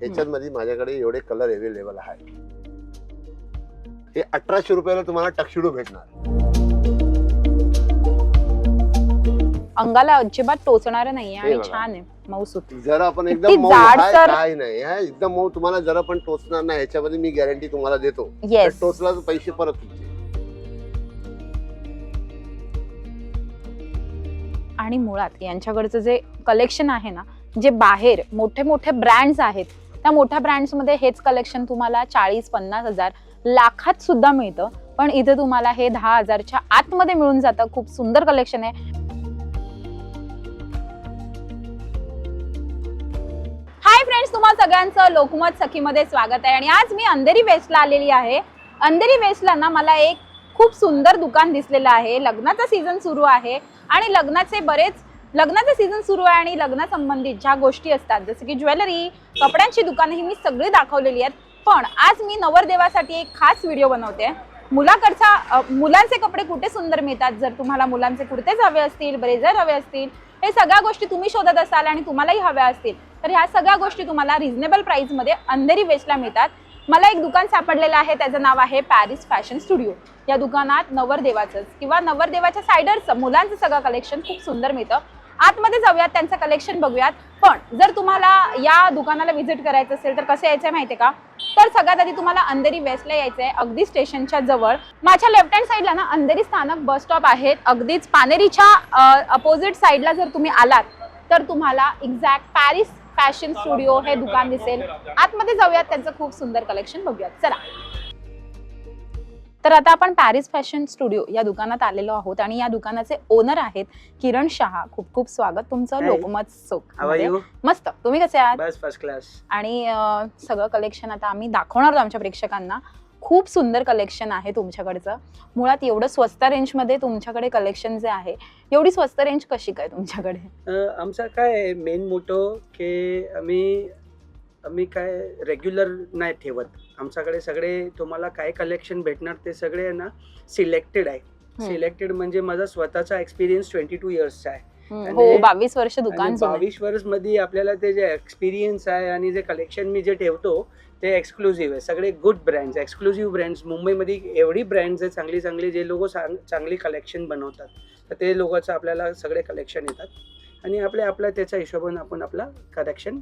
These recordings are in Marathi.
ह्याच्यात मध्ये माझ्याकडे एवढे कलर अवेलेबल आहे हे अठराशे रुपयाला तुम्हाला टक्शिडो भेटणार. अंगाला अजिबात टोचणार नाहीये आणि हे बघा. छान आहे मऊसूत जरा पण किती एकदम मऊ आहे. काय नाही. हा, एकदम मऊ तुम्हाला जरा पण टोचणार नाही. ह्याच्यामध्ये मी गॅरंटी तुम्हाला देतो. तर येस टोचला तर पैसे परत आणि मुळात यांच्याकडचं जे कलेक्शन आहे ना जे बाहेर मोठे मोठे ब्रँड्स आहेत त्या मोठ्या ब्रँड्समध्ये हेच कलेक्शन तुम्हाला चाळीस पन्नास हजार लाखात सुद्धा मिळतं. पण इथे तुम्हाला हे दहा हजारच्या आतमध्ये मिळून जातं. खूप सुंदर कलेक्शन आहे. हाय फ्रेंड्स तुम्हा सगळ्यांचं लोकमत सखीमध्ये स्वागत आहे. आणि आज मी अंधेरी वेस्टला आलेली आहे. अंधेरी वेस्टला ना मला एक खूप सुंदर दुकान दिसलेलं आहे. लग्नाचा सीझन सुरू आहे. आणि लग्नाचे बरेच लग्नाचा सीझन सुरू आहे आणि लग्नासंबंधित ज्या गोष्टी असतात जसं की ज्वेलरी कपड्यांची दुकानं ही मी सगळी दाखवलेली आहेत. पण आज मी नवरदेवासाठी एक खास व्हिडिओ बनवते. मुलाकडचा मुलांचे कपडे कुठे सुंदर मिळतात? जर तुम्हाला मुलांचे कुर्तेच हवे असतील ब्रेझर हवे असतील हे सगळ्या गोष्टी तुम्ही शोधत असाल आणि तुम्हालाही हव्या असतील तर ह्या सगळ्या गोष्टी तुम्हाला रिझनेबल प्राईसमध्ये अंधेरी वेस्टला मिळतात. मला एक दुकान सापडलेलं आहे त्याचं नाव आहे पॅरिस फॅशन स्टुडिओ या दुकानात नवरदेवाचंच किंवा नवरदेवाच्या सायडरचं मुलांचं सगळं कलेक्शन खूप सुंदर मिळतं. आतमध्ये जाऊयात त्यांचं कलेक्शन बघूयात. पण जर तुम्हाला या दुकानाला व्हिजिट करायचं असेल तर कसं यायचं माहितीये का? तर सगळ्यात आधी तुम्हाला अंधेरी वेस्टला यायचं आहे अगदी स्टेशनच्या जवळ. माझ्या लेफ्ट हँड साईडला ना अंधेरी स्थानक बस स्टॉप आहेत. अगदीच पानेरीच्या अपोजिट साईडला जर तुम्ही आलात तर तुम्हाला एक्झॅक्ट पॅरिस फॅशन स्टुडिओ हे दुकान दिसेल. आतमध्ये जाऊयात त्यांचं खूप सुंदर कलेक्शन बघूयात. चला. तर आता आपण पॅरिस फॅशन स्टुडिओ या दुकानात आलेलो आहोत आणि या दुकानाचे ओनर आहेत किरण शहा. खूप खूप स्वागत तुमचं. लोकमत you? मस्त. तुम्ही कसे आहात? फर्स्ट क्लास आणि सगळं कलेक्शन आता आम्ही दाखवणार आहोत आमच्या प्रेक्षकांना. खूप सुंदर कलेक्शन आहे तुमच्याकडचं. मुळात एवढं स्वस्त रेंजमध्ये तुमच्याकडे कलेक्शन जे आहे एवढी स्वस्त रेंज कशी काय तुमच्याकडे? आमचा काय मेन मोटो की आम्ही आम्ही काय रेग्युलर नाही ठेवत. आमच्याकडे सगळे तुम्हाला काय कलेक्शन भेटणार ते सगळे ना सिलेक्टेड आहे. सिलेक्टेड म्हणजे माझा स्वतःचा एक्सपिरियन्स ट्वेंटी टू इयर्सचा आहे. हो बावीस वर्ष दुकान. बावीस वर्षमध्ये आपल्याला ते जे एक्सपिरियन्स आहे आणि जे कलेक्शन मी जे ठेवतो ते एक्सक्लुझिव्ह आहे. सगळे गुड ब्रँड्स एक्सक्लुझिव्ह ब्रँड्स मुंबईमध्ये एवढी ब्रँड्स आहे चांगली चांगली जे लोक चांगली कलेक्शन बनवतात. तर ते लोकांचं आपल्याला सगळे कलेक्शन येतात. आणि आपल्या आपल्या त्याच्या हिशोबाने आपण आपला कलेक्शन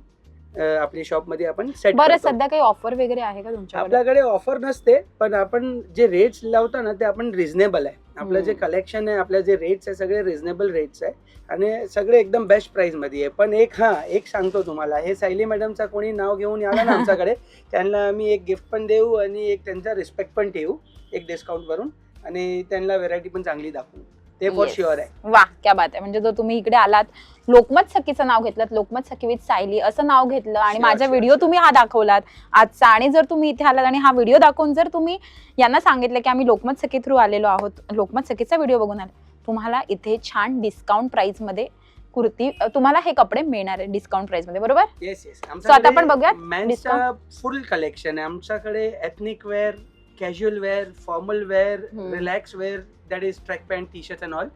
आपली शॉपमध्ये आपण सेट बरं सध्या काही ऑफर वगैरे आहे का तुमच्याकडे? आपल्याकडे ऑफर नसते पण आपण जे रेट्स लावतो ना ते आपण रिझनेबल आहे. आपलं जे. कलेक्शन आहे आपल्या जे रेट्स आहे सगळे रिझनेबल रेट्स आहे. आणि सगळे एकदम बेस्ट प्राइसमध्ये आहे. पण एक हा एक सांगतो तुम्हाला. हे सायली मॅडमचा कोणी नाव घेऊन आला ना आमच्याकडे त्यांना आम्ही एक गिफ्ट पण देऊ आणि एक त्यांचा रिस्पेक्ट पण ठेवू एक डिस्काउंट वरून आणि त्यांना व्हेरायटी पण चांगली दाखवू. ते फॉर. शुअर आहे. वा क्या बात आहे. म्हणजे जर तुम्ही इकडे आलात लोकमत सखीचं नाव घेतलं लोकमत सखी विथ सायली असं नाव घेतलं आणि माझा व्हिडिओ. तुम्ही हा दाखवलात. आजचा आणि जर तुम्ही इथे आलात आणि हा व्हिडिओ दाखवून जर तुम्ही यांना सांगितलं की आम्ही लोकमत सखी थ्रू आलेलो आहोत लोकमत सखीचा व्हिडिओ बघून आले तुम्हाला इथे छान डिस्काउंट प्राइसमध्ये कुर्ती तुम्हाला हे कपडे मिळणार आहे डिस्काउंट प्राइसमध्ये बरोबर? येस येस आता आपण बघूयात फुल कलेक्शन आहे. आमच्याकडे ethnic wear casual wear formal hmm. Relax wear that is track pant T shirt and all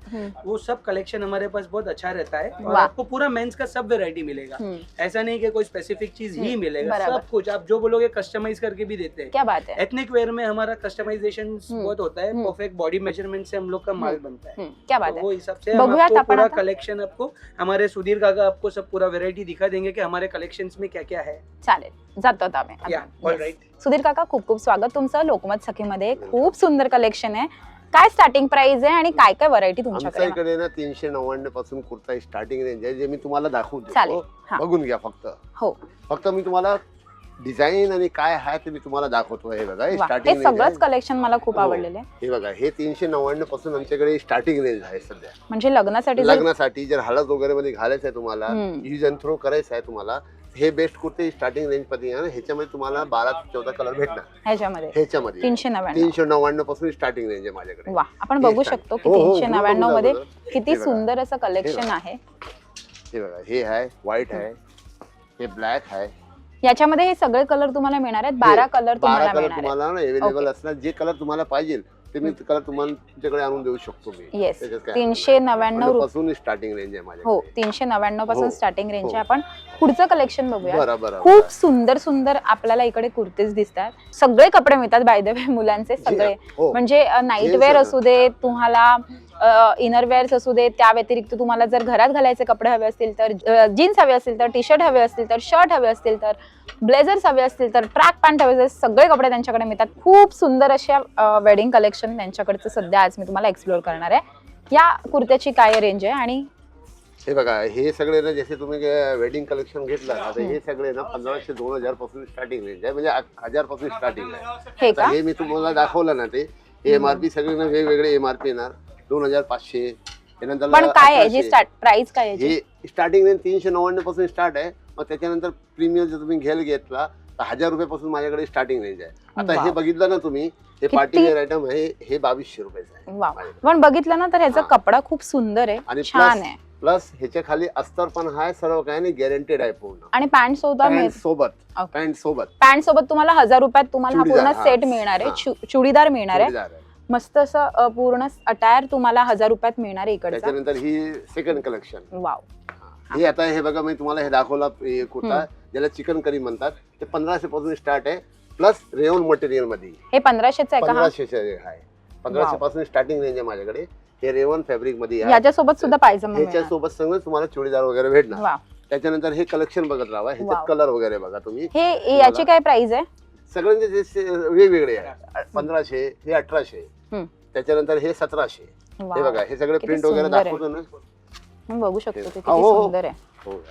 वो सब कलेक्शन हमारे पास बहुत अच्छा रहता है और आपको पूरा मेंस का सब वेरायटी मिलेगा। हम्म, ऐसा नहीं कि कोई स्पेसिफिक चीज़ ही हम्म, मिलेगा सब कुछ आप जो बोलोगे कस्टमाइज करके भी देते हैं। क्या बात है। एथनिक वेयर में हमारा कस्टमाइजेशन हम्म, बहुत होता है। परफेक्ट बॉडी मेज़रमेंट से हम लोग का माल बनता है। क्या बात तो है। वो हिसाब से आपको पूरा कलेक्शन आपको हमारे सुधीर काका आपको सब पूरा वेरायटी दिखा देंगे कि हमारे कलेक्शन में क्या क्या है। चालेल जातो आता आम्ही या आता. Yes. सुधीर काका खूप खूप स्वागत तुमचं लोकमत सखीमध्ये खूप सुंदर कलेक्शन आहे काय स्टार्टिंग प्राइस आहे आणि काय काय व्हरायटी आमच्या तुमच्याकडे इकडे ना तीनशे नव्याण्णवपासून कुर्ता स्टार्टिंग रेंज आहे जे मी तुम्हाला दाखवून चालेल. देतो हा. बघून घ्या फक्त हो फक्त मी तुम्हाला डिझाईन आणि काय आहे ते मी तुम्हाला दाखवतो हे बघा हे वा, हे स्टार्टिंग सगळंच कलेक्शन मला खूप हो. आवडलेलं आहे हे बघा हे तीनशे नव्याण्णवपासून आमच्याकडे स्टार्टिंग रेंज आहे सध्या म्हणजे लग्नासाठी जर लग्नासाठी जर हळद वगैरे मध्ये घालायचं आहे तुम्हाला हम्म. यूज अँड थ्रो करायचं आहे तुम्हाला हे बेस्ट कुर्ते स्टार्टिंग रेंजमध्ये ह्याच्यामध्ये तुम्हाला बारा ते चौदा कलर भेटणार. ह्याच्यामध्ये. ह्याच्यामध्ये. तीनशे नव्याण्णव. तीनशे नव्याण्णवपासून स्टार्टिंग रेंज आहे माझ्याकडे. वा आपण हे बघू शकतो की हो, हो, तीनशे बघू नव्याण्णवमध्ये. किती हे बघा. सुंदर असं कलेक्शन. आहे. हे बघा हे आहे व्हाईट आहे हे ब्लॅक आहे. याच्यामध्ये हे सगळे कलर तुम्हाला मिळणार आहेत. बारा कलर बारा तुम्हाला कलर मिळणार आहेत. तुम्हाला अवेलेबल Okay. असणार. जे कलर तुम्हाला पाहिजे ते मी तुम्हाला तुमच्याकडे आणून देऊ शकतो मी. येस त्याच्यात काय तीनशे नव्याण्णवपासून स्टार्टिंग रेंज आहे हो माझ्याकडे तीनशे नव्याण्णवपासून हो, स्टार्टिंग रेंज आहे. हो. आपण पुढचं कलेक्शन बघूया. बरं बरं खूप सुंदर सुंदर आपल्याला इकडे कुर्तीज दिसतात. सगळे कपडे मिळतात बाय द वे मुलांचे सगळे. हो. म्हणजे नाईट वेअर आहे. असू दे तुम्हाला इनर वेअर्स असू दे त्या व्यतिरिक्त तुम्हाला जर घरात घालायचे कपडे हवे असतील तर जीन्स हवे असतील तर टी शर्ट हवे असतील तर शर्ट हवे असतील तर ब्लेझर्स हवे असतील तर ट्रॅक पॅन्ट हवे असतील सगळे कपडे त्यांच्याकडे मिळतात. खूप सुंदर अशा वेडिंग कलेक्शन त्यांच्याकडचं सध्या आज मी तुम्हाला एक्सप्लोर करणार आहे. या कुर्त्याची काय रेंज आहे आणि हे बघा हे सगळे ना जसे तुम्ही वेडिंग कलेक्शन घेतलं तर हे सगळे ना पंधराशे दोन हजारपासून स्टार्टिंग रेंज आहे म्हणजे हजारपासून स्टार्टिंग आहे. हे आता का? हे मी तुम्हाला दाखवलं ना ते एम आर पी सगळे ना वेगवेगळे एम आर पी येणार. दोन हजार पाचशे त्यानंतर पण काय आहे जी 1800. स्टार्ट प्राइस काय आहे? हे स्टार्टिंग रेंज तीनशे नव्याण्णवपासून स्टार्ट आहे मग त्याच्यानंतर प्रीमियम जर तुम्ही घ्यायला घेतला तर हजार रुपयापासून माझ्याकडे स्टार्टिंग रेंज आहे आता हे. बघितलं ना तुम्ही हे किती? पार्टी वेअर आयटम आहे हे बावीसशे रुपयाचं आहे माझ्याकडे. पण बघितलं ना तर ह्याचा हा. कपडा खूप सुंदर आहे आणि छान plus- आहे प्लस ह्याच्या खाली अस्तर पण आहे सर्व काय नाही गॅरंटेड आहे पूर्ण आणि पॅन्ट सुद्धा पॅन्ट सोबत Okay. पॅन्ट सोबत पॅन्ट सोबत तुम्हाला हजार रुपयात तुम्हाला हा चुडीदार, पूर्ण हा. सेट मिळणार आहे हा. चु- चुडीदार मिळणार आहे जोडीदार आहे. मस्त असं पूर्ण अटायर तुम्हाला हजार रुपयात मिळणार आहे इकडचा. त्याच्यानंतर ही सेकंड कलेक्शन वाव हे. आता हे बघा मी तुम्हाला हे दाखवला हे कुर्ता ज्याला चिकन करी म्हणतात. ते पंधराशे पासून स्टार्ट आहे प्लस रेओन मटेरियलमध्ये हे पंधराशेच आहे का? हा पंधराशे आहे पंधराशे. पासून स्टार्टिंग रेंज आहे माझ्याकडे. हे रेवण फॅब्रिकमध्ये आहे. याच्यासोबत सुद्धा ह्याच्या मिळणार. सोबत सगळं तुम्हाला चुडीदार वगैरे भेटणार. वाव त्याच्यानंतर हे कलेक्शन बघत राहा ह्याच्यात वाव. कलर वगैरे बघा तुम्ही. हे याची काय प्राइस आहे? सगळ्यांचे जे से- वेगवेगळे आहे पंधराशे हे अठराशे हम्म. त्याच्यानंतर हे सतराशे. हे. बघा हे सगळे किती प्रिंट वगैरे सुंदर आहे. दाखवतो ना. तुम्ही बघू शकतो ते हो, किती हो. सुंदर आहे. हो.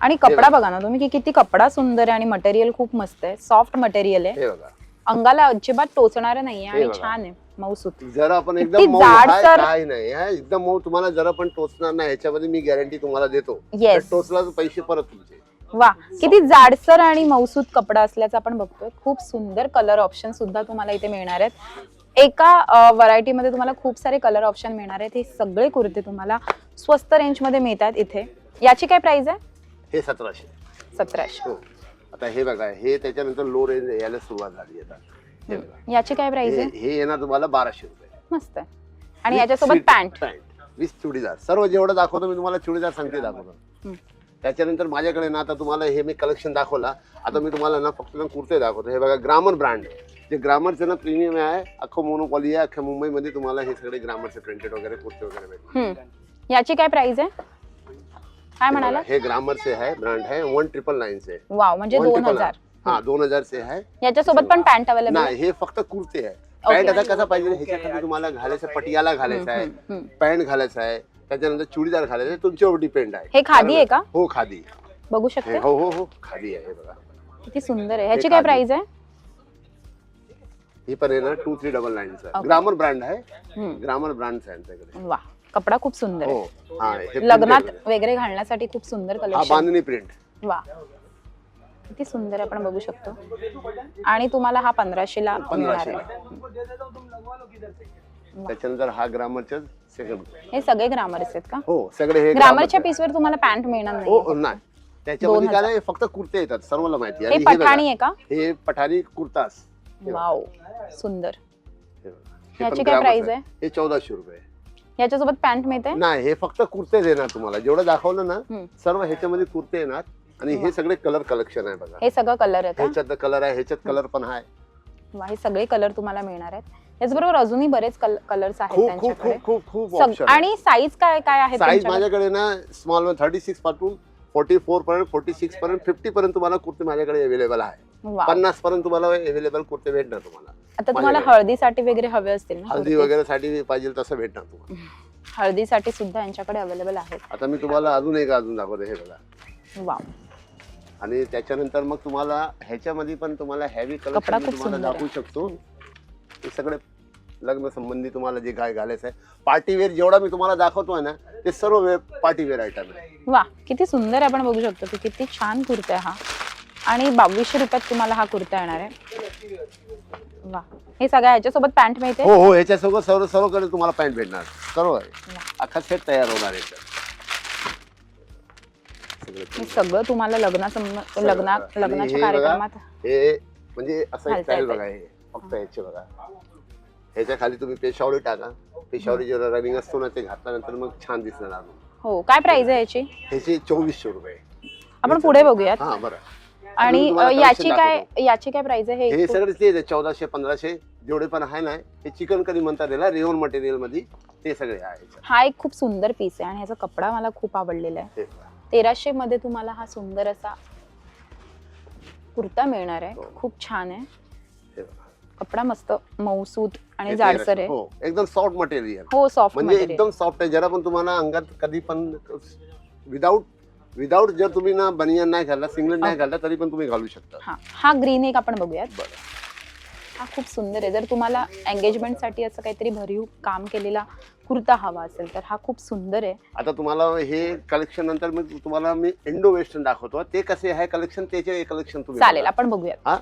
आणि कपडा बघा. ना तुम्ही की किती कपडा सुंदर आहे आणि मटेरियल खूप मस्त आहे. सॉफ्ट मटेरियल आहे. हे बघा. अंगाला अजिबात टोचणार नाहीये आणि बघा. छान आहे. मऊसूत जरा पण किती एकदम मऊ आहे जाडसर- काय नाही हा, एकदम मऊ. तुम्हाला जरा पण टोचणार नाही. ह्याच्यामध्ये मी गॅरंटी तुम्हाला देतो. तर टोचला तर पैसे परत तुमचे. वा किती जाडसर आणि मौसूद कपडा असल्याचं आपण बघतोय. खूप सुंदर कलर ऑप्शन सुद्धा तुम्हाला इथे मिळणार आहेत. एका व्हरायटी मध्ये तुम्हाला खूप सारे कलर ऑप्शन मिळणार आहेत. हे सगळे कुर्ते तुम्हाला स्वस्त रेंजमध्ये मिळतात इथे. याची काय प्राइस आहे? हे सतराशे. सतराशे. हो. आता हे बघा हे त्याच्यानंतर लो रेंज यायला सुरुवात झाली आता. याची काय प्राइस आहे? हे येणार तुम्हाला बाराशे रुपये. मस्त आहे. आणि याच्यासोबत पॅन्ट. पॅन्ट. वीस चुडीदार. सर्व जेवढं दाखवतो मी तुम्हाला चुडीदार सांगते दाखवतो. त्याच्यानंतर माझ्याकडे ना आता तुम्हाला हे मी कलेक्शन दाखवला. आता मी तुम्हाला ना फक्त ना कुर्ते दाखवतो. हे बघा ग्रामर ब्रँड जे ग्रामरचे ना प्रीमियम आहे अख्खं मोनोपॉली आहे अख्ख्या मुंबईमध्ये तुम्हाला हे सगळे ग्रामरचे प्रिंटेड वगैरे कुर्ते वगैरे भेटतात. याची काय प्राइस आहे? काय हे म्हणाला? हे ग्रामरचे आहे ब्रँड आहे वन ट्रिपल नाईनचे वाव म्हणजे दोन हजार. हा दोन हजारचे आहे. याच्यासोबत पण पॅन्ट अवेलेबल नाही हे फक्त कुर्ते आहे. पॅन्ट आता कसा पाहिजे? ह्याच्याखाली तुम्हाला घालायचं पटियाला घालायचं आहे. पॅन्ट घालायचं आहे. त्याच्यानंतर चुडीदार घालायचं तुमच्यावर डिपेंड आहे. हे खादी आहे का? हो खादी. बघू हे शकते. हो हो हो खादी आहे हे बघा. किती सुंदर आहे. ह्याची काय खादी. प्राइस आहे? ही पण आहे ना टू थ्री डबल नाईनचा Okay. ग्रामर ब्रँड आहे. हम्म. ग्रामर ब्रँड आहे आमच्याकडे. वा कपडा खूप सुंदर आहे. हा हे printed लग्नात. वगैरे घालण्यासाठी खूप सुंदर हा कलेक्शन बांधणी प्रिंट वा. किती सुंदर आहे आपण बघू शकतो. आणि तुम्हाला हा पंधराशे ला मिळणार 1500 आहे. त्याच्यानंतर हा ग्रामरच्या सेकंड हे सगळे ग्रामर्स आहेत का? हो सगळे हे ग्रामरच्या चे पीसवर तुम्हाला पॅन्ट मिळणार आहे. हो नाही नाही. त्याच्यामध्ये काय नाही फक्त कुर्ते येतात सर्वांना माहिती हे हे बघा, पठाणी आहे का? हे पठाणी कुर्तास. हे वाव सुंदर. हे. हे याची काय प्राइस आहे? हे चौदाशे रुपये. याच्यासोबत पॅन्ट मिळते? नाही हे फक्त कुर्ते देणार तुम्हाला. जेवढं दाखवलं ना. सर्व ह्याच्यामध्ये कुर्ते येणार. आणि हे सगळे कलर कलेक्शन आहे बघा. हे सगळं कलर आहे ह्याच्यात कलर आहे ह्याच्यात कलर पण आहे. हे सगळे कलर तुम्हाला मिळणार आहेत. त्याचबरोबर अजूनही बरेच कलर्स आहेत खूप खूप त्यांच्याकडे खूप खूप खूप सग- ऑप्शन आणि साईज काय काय आहे साईज? माझ्याकडे ना स्मॉल थर्टी सिक्सपासून फोर्टी फोर पर्यंत फोर्टी सिक्स पर्यंत फिफ्टी पर्यंत तुम्हाला कुर्ते माझ्याकडे अवेलेबल आहे. पन्नास पर्यंत तुम्हाला अवेलेबल कुर्ते भेटणार तुम्हाला आता तुम्हाला माझ्याकडे. हळदीसाठी वगैरे हवे असतील ना कुर्ते? वगैरे साठी पाहिजे तसं भेटणार तुम्हाला हळदीसाठी सुद्धा यांच्याकडे अवेलेबल आहेत आता मी तुम्हाला अजून एक अजून दाखवतो हे बघा आणि त्याच्यानंतर मग तुम्हाला ह्याच्यामध्ये पण तुम्हाला हेवी कपडा कलर खूप तुम्हाला सुंदर आहे. दाखवू शकतो हे सगळे लग्न संबंधी तुम्हाला जे काय घालायचं आहे. पार्टी वेअर जेवढा मी तुम्हाला दाखवतोय ना ते सर्व पार्टी वेअर आयटम आहे. वा किती सुंदर आहे आपण बघू शकतो की किती छान कुर्ता आहे हा. आणि बावीसशे रुपयात तुम्हाला हा कुर्ता येणार आहे. वा हे सगळ्या याच्यासोबत पॅन्ट मिळते? हो हो ह्याच्यासोबत सर्व सर्वकडे तुम्हाला पॅन्ट भेटणार. सर्व आहे. अख्खा सेट तयार होणार आहे. सगळं हे सगळं तुम्हाला लग्ना आणि लग्नाच्या हे बघा, कार्यक्रमात हे म्हणजे असं एक. बघा हे. फक्त याचे बघा. ह्याच्या खाली तुम्ही पेशावरी टाका. पेशावरी जेव्हा रनिंग असतो ना ते घातल्यानंतर मग छान दिसणार. हो काय प्राइस आहे याची ह्याची चोवीसशे रुपये. आपण पुढे बघूयात. हा बरं. आणि तुम्हाला याची collection काय. याची काय प्राइस आहे हे हे सगळे तेच आहे चौदाशे पंधराशे. जेवढे पण आहे ना हे चिकन करी म्हणतात याला रेओन मटेरियलमध्ये ते सगळे आहे हा एक खूप सुंदर पीस आहे आणि ह्याचा कपडा मला खूप आवडलेला आहे. हे. तेराशे मध्ये तुम्हाला हा सुंदर असा कुर्ता मिळणार आहे. हो. खूप छान आहे. हे. कपडा मस्त मऊसूत आणि जाडसर. आहे. हो एकदम सॉफ्ट मटेरियल हो सॉफ्ट म्हणजे मटेरियल एकदम सॉफ्ट आहे. जरा पण तुम्हाला अंगात कधी पण विदाऊट विदाऊट जर तुम्ही ना बनियन नाही घालला सिंगलेट नाही. घालला तरी पण तुम्ही घालू शकता. हा. हा ग्रीन एक आपण बघूयात. बरं. हा खूप सुंदर आहे. जर तुम्हाला एंगेजमेंटसाठी असं काहीतरी भरीव काम केलेला कुर्ता हवा असेल तर हा खूप सुंदर आहे. आता तुम्हाला हे कलेक्शन नंतर मी तुम्हाला मी इंडो वेस्टर्न दाखवतो. ते कसे आहे कलेक्शन त्याचे कलेक्शन तुम्ही चालेल. आपण बघूयात. हा?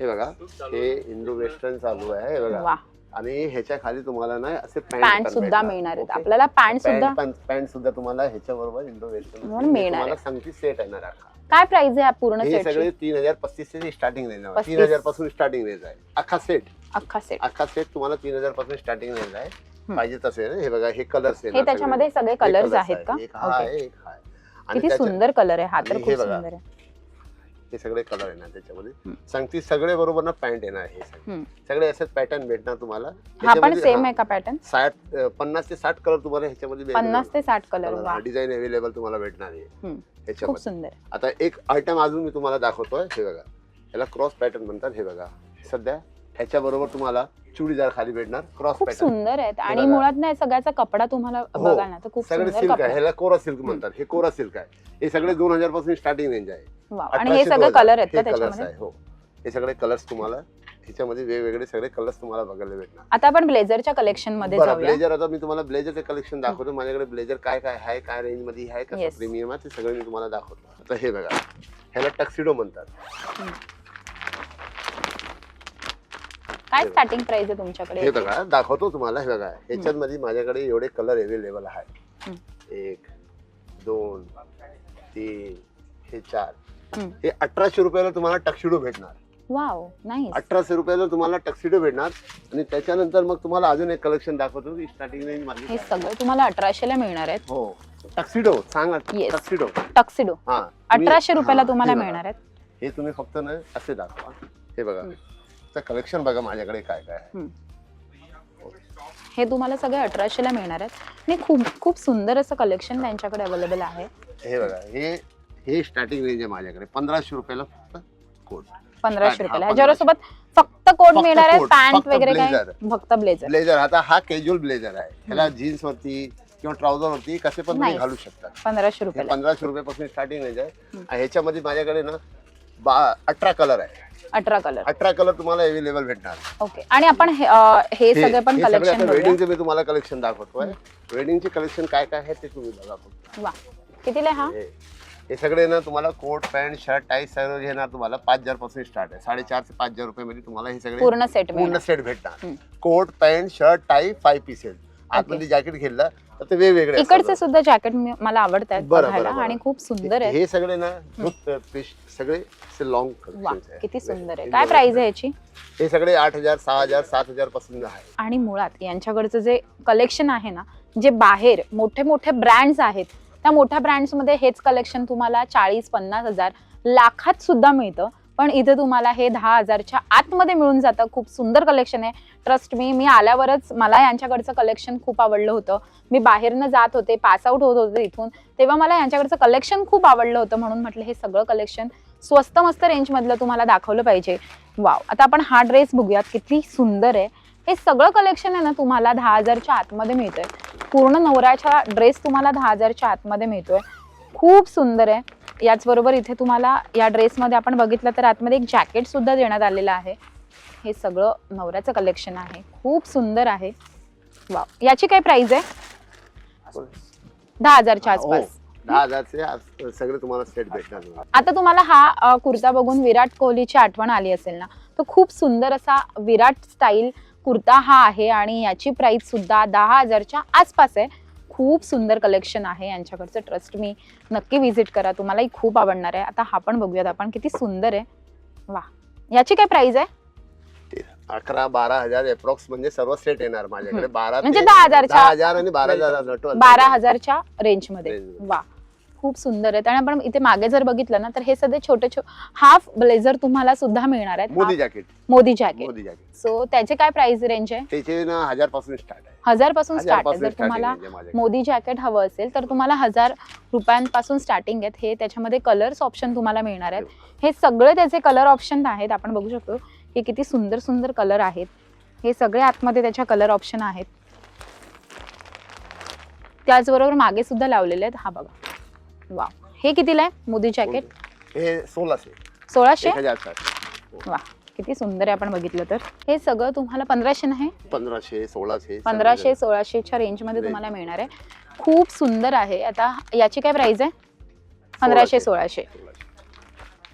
हे बघा हे इंडो वेस्टर्न चालू आहे हे बघा. वा आणि ह्याच्या खाली तुम्हाला ना असे पॅन्ट सुद्धा मिळणार आहेत. आपल्याला पॅन्ट सुद्धा पॅन्ट सुद्धा तुम्हाला ह्याच्या बरोबर इंडो वेस्टर्न म्हणून मिळणार तुम्हाला आहे. सांगते सेट आहे ना राखा. काय प्राइस आहे पूर्ण हे सेटची सगळे तीन हजार पस्तीस चे स्टार्टिंग रेंज आहे. 35. तीन हजारपासून स्टार्टिंग रेंज आहे. अख्खा सेट अख्खा सेट अख्खा सेट तुम्हाला तीन हजारपासून स्टार्टिंग रेंज आहे. पाहिजे तसे. हे बघा हे कलर्स हे त्याच्यामध्ये सगळे कलर्स आहेत का? एक हा आहे एक हा. किती सुंदर कलर आहे हा. तर खूप हे. सुंदर आहे. हे सगळे कलर येणार त्याच्यामध्ये. हम्म. सांगते सगळे बरोबर ना पॅन्ट येणार हे सगळे. असेच पॅटर्न भेटणार तुम्हाला. हा पण सेम आहे का पॅटर्न साठ पन्नास ते साठ कलर तुम्हाला ह्याच्यामध्ये पन्नास ते साठ कलर डिझाईन अवेलेबल तुम्हाला भेटणार आहे. ह्याच्यामध्ये. सुंदर. आता एक आयटम अजून मी तुम्हाला दाखवतोय हे बघा. याला क्रॉस पॅटर्न म्हणतात हे बघा. सध्या ह्याच्या बरोबर तुम्हाला चुडीदार खाली भेटणार क्रॉस खूप पॅटर्न सुंदर आहेत. आणि बघा. मुळात नाही सगळ्याचा कपडा तुम्हाला हो. बघा ना तर खूप सगळे सुंदर सिल्क आहे. ह्याला कोरा सिल्क म्हणतात. हे कोरा सिल्क आहे. हे सगळे दोन हजारपासून स्टार्टिंग रेंज आहे. आणि 1800 हे सगळे 2000. कलर आहेत का हे colours त्याच्यामध्ये? आहे हो. हे सगळे कलर्स तुम्हाला ह्याच्यामध्ये वेगवेगळे सगळे कलर्स तुम्हाला बघायला भेटणार. आता आपण ब्लेझरच्या कलेक्शनमध्ये बरं जाऊया. ब्लेजर आता मी तुम्हाला ब्लेजरचे कलेक्शन दाखवतो. माझ्याकडे ब्लेजर काय काय आहे काय रेंजमध्ये आहे कसं Yes. प्रीमियम आहे ते सगळं मी तुम्हाला दाखवतो. आता हे बघा. ह्याला टक्सिडो म्हणतात. काय हे. स्टार्टिंग प्राइस आहे तुमच्याकडे? हे बघा दाखवतो तुम्हाला हे बघा. ह्याच्यात मध्ये माझ्याकडे एवढे कलर अवेलेबल आहे. एक दोन तीन हे चार. हे अठराशे रुपयाला तुम्हाला टक्सिडो भेटणार. वाव नाही अठराशे रुपयाला तुम्हाला टक्सिडो भेटणार. आणि त्याच्यानंतर मग तुम्हाला अजून एक कलेक्शन दाखवतो की स्टार्टिंग रेंज हे माझी सगळं तुम्हाला अठराशे ला मिळणार आहेत. हो. टक्सिडो सांगा Yes. टक्सिडो टक्सिडो हा अठराशे रुपयाला हा, तुम्हाला हे बघा. मिळणार आहेत. हे तुम्ही फक्त ना असे दाखवा. हे बघा. हम्म. कलेक्शन बघा माझ्याकडे काय काय आहे. हे तुम्हाला सगळे अठराशे ला मिळणार आहेत. आणि खूप खूप सुंदर असं कलेक्शन त्यांच्याकडे अवेलेबल आहे. हे बघा हे हे स्टार्टिंग रेंज आहे माझ्याकडे. पंधराशे रुपयाला फक्त कोट. पंधराशे हा, रुपयाला पंधराशे. ह्याच्यावर सोबत फक्त कोट फक्त मिळणार आहे coat, पॅन्ट फक्त वगैरे काय blazer. फक्त ब्लेझर ब्लेझर आता हा कॅज्युअल ब्लेझर आहे. ह्याला जीन्स वरती किंवा ट्राउझर वरती कसे पण तुम्ही Nice. घालू शकता. पंधराशे हे रुपयाला पंधराशे रुपयापासून स्टार्टिंग रेंज आहे. आणि ह्याच्यामध्ये माझ्याकडे ना बा अठरा कलर आहे. अठरा कलर अठरा कलर तुम्हाला अवेलेबल भेटणार. ओके आणि आपण हे अं, हे सगळे पण कलेक्शन बघूया. वेडिंगचे मी तुम्हाला कलेक्शन दाखवतोय. वेडिंगचे कलेक्शन काय काय आहे ते तुम्ही बघा फक्त. वा. कितीला आहे हा? हे हे सगळे ना तुम्हाला कोट पॅन्ट शर्ट टाई सगळं घेणार तुम्हाला पाच हजारपासून स्टार्ट आहे. साडेचार ते पाच हजार रुपये मध्ये तुम्हाला हे सगळे पूर्ण सेट पूर्ण सेट भेटणार. हम्म. Coat pant shirt tie five pieces आतमध्ये जॅकेट घेतलं तर ते वेगवेगळे इकडचे. सुद्धा जॅकेट मला आवडत आहेत बरं, बघायला. आणि खूप सुंदर आहे हे सगळे ना सगळे लॉंग किती सुंदर आहे. काय प्राइस आहे याची? हे सगळे आठ हजार सहा हजार सात हजारपासून आहे. आणि मुळात यांच्याकडचं जे कलेक्शन आहे ना जे बाहेर मोठे मोठे ब्रँड्स आहेत त्या मोठ्या ब्रँड्समध्ये हेच कलेक्शन तुम्हाला चाळीस पन्नास हजार लाखात सुद्धा मिळतं. पण इथे तुम्हाला हे दहा हजारच्या आतमध्ये मिळून जातं. खूप सुंदर कलेक्शन आहे. ट्रस्ट मी मी आल्यावरच मला यांच्याकडचं कलेक्शन खूप आवडलं होतं. मी बाहेरनं जात होते पास आउट होत होते इथून. तेव्हा मला यांच्याकडचं कलेक्शन खूप आवडलं होतं म्हणून म्हटलं हे सगळं कलेक्शन स्वस्त मस्त रेंजमधलं तुम्हाला दाखवलं पाहिजे. वाव आता आपण हा ड्रेस बघूयात किती सुंदर आहे. हे सगळं कलेक्शन आहे ना तुम्हाला दहा हजारच्या आतमध्ये मिळतंय. पूर्ण नवऱ्याचा ड्रेस तुम्हाला दहा हजारच्या आतमध्ये मिळतोय. खूप सुंदर आहे. याचबरोबर इथे तुम्हाला या ड्रेसमध्ये आपण बघितलं तर आतमध्ये एक जॅकेट सुद्धा देण्यात आलेलं आहे. हे सगळं नवऱ्याचं कलेक्शन आहे. खूप सुंदर आहे. वाव याची काय प्राइस आहे? दहा हजारच्या हो, आसपास. दहा हजारचे आज- सगळे तुम्हाला सेट भेटणार. तुम्हाला. आता तुम्हाला हा कुर्ता बघून विराट कोहलीची आठवण आली असेल ना तो खूप सुंदर असा विराट स्टाईल कुर्ता हा आहे आणि याची प्राइस सुद्धा दहा हजारच्या आसपास आहे. खूप सुंदर कलेक्शन आहे. यांच्याकडचं ट्रस्ट मी नक्की व्हिजिट करा. तुम्हालाही खूप आवडणार आहे. आता हा पण बघूयात आपण किती सुंदर आहे. वा याची काय प्राइस आहे? अकरा बारा हजार अप्रॉक्स म्हणजे सर्व सेट येणार माझ्याकडे. बारा म्हणजे ते- दहा हजारच्या- दहा हजार आणि बारा हजार बारा हजारच्या रेंजमध्ये Range मध्ये. वा. खूप सुंदर आहे आणि आपण इथे मागे जर बघितलं ना तर हे सध्या छोटे छोटे हाफ ब्लेझर तुम्हाला सुद्धा मिळणार आहेत. Modi jacket Modi jacket Modi jacket so त्याचे काय प्राइस रेंज आहे? त्याचे ना हजारपासून स्टार्ट आहे. हजारपासून हजार स्टार्ट आहे जर तुम्हाला आहे माझ्याकडे. मोदी जॅकेट हवं असेल तर तुम्हाला हजार रुपयांपासून स्टार्टिंग आहेत. हे त्याच्यामध्ये कलर्स ऑप्शन तुम्हाला मिळणार आहेत. हे. सगळे त्याचे कलर ऑप्शन आहेत. आपण बघू शकतो. हे किती सुंदर सुंदर कलर आहेत. हे सगळे आतमध्ये त्याच्या कलर ऑप्शन आहेत. त्याचबरोबर मागे सुद्धा लावलेले आहेत. हा बघा. वा हे कितीला आहे? मोदी जॅकेट हे सोळाशे. सोळाशे? वा किती सुंदर आहे आपण बघितलं तर. हे सगळं तुम्हाला पंधराशे नाही? पंधराशे सोळाशे पंधराशे सोळाशेच्या रेंजमध्ये तुम्हाला मिळणार आहे. खूप सुंदर आहे. आता याची काय प्राइस आहे? पंधराशे सोळाशे.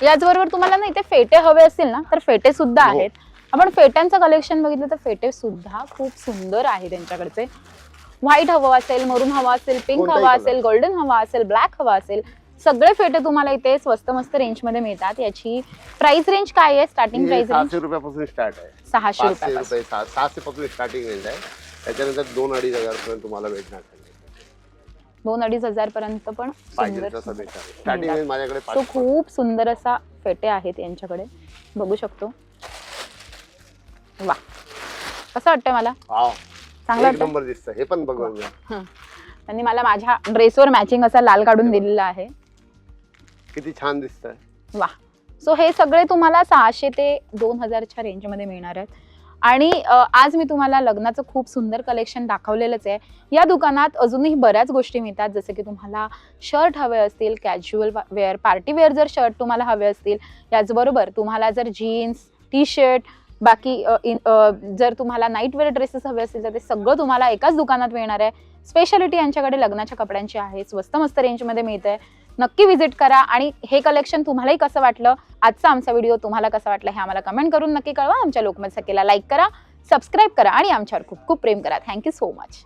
याचबरोबर तुम्हाला ना इथे फेटे हवे असतील ना तर फेटे सुद्धा हो. आहेत. आपण फेट्यांचं कलेक्शन बघितलं तर फेटे सुद्धा खूप सुंदर आहे त्यांच्याकडचे. व्हाईट हवं असेल मरून हवा असेल पिंक हवा. असेल गोल्डन हवा असेल ब्लॅक हवा असेल सगळे फेटे तुम्हाला इथे स्वस्त मस्त रेंजमध्ये मिळतात. याची प्राइस रेंज काय आहे? स्टार्टिंग प्राइस रेंज सहाशे रुपयापासून स्टार्ट आहे. सहाशे रुपये सहा- सहाशे पासून स्टार्टिंग रेंज आहे. त्याच्यानंतर दोन अडीच हजार पर्यंत तुम्हाला भेटणार दोन अडीच हजार पर्यंत पण सुंदर स्टार्टिंग माझ्याकडे पाचशे खूप सुंदर असा फेटे आहेत यांच्याकडे. बघू शकतो. वा. कसं वाटतंय मला? वाव. चांगलं एक वाटतं नंबर दिसतं हे पण बघून घ्या. त्यांनी मला माझ्या ड्रेसवर मॅचिंग असा लाल काढून दिलेला आहे. किती छान दिसतंय. वा. सो हे सगळे तुम्हाला सहाशे ते दोन हजारच्या रेंजमध्ये मिळणार आहेत. आणि आज मी तुम्हाला लग्नाचं खूप सुंदर कलेक्शन दाखवलेलंच आहे. या दुकानात अजूनही बऱ्याच गोष्टी मिळतात जसं की तुम्हाला शर्ट हवे असतील कॅज्युअल वेअर पार्टी वेअर जर शर्ट तुम्हाला हवे असतील याचबरोबर तुम्हाला जर जीन्स टी शर्ट बाकी इन- जर तुम्हाला नाईट वेअर ड्रेसेस हवे असतील तर ते सगळं तुम्हाला एकाच दुकानात मिळणार आहे. स्पेशालिटी यांच्याकडे लग्नाच्या कपड्यांची आहे स्वस्त मस्त रेंजमध्ये मिळते नक्की व्हिजिट करा आणि हे कलेक्शन तुम्हालाही कसं वाटलं? आजचा आमचा व्हिडिओ तुम्हाला कसा वाटला हे आम्हाला कमेंट करून नक्की कळवा. आमच्या लोकमत सखेला लाईक करा सबस्क्राईब करा आणि आमच्यावर खूप खूप प्रेम करा. Thank you so much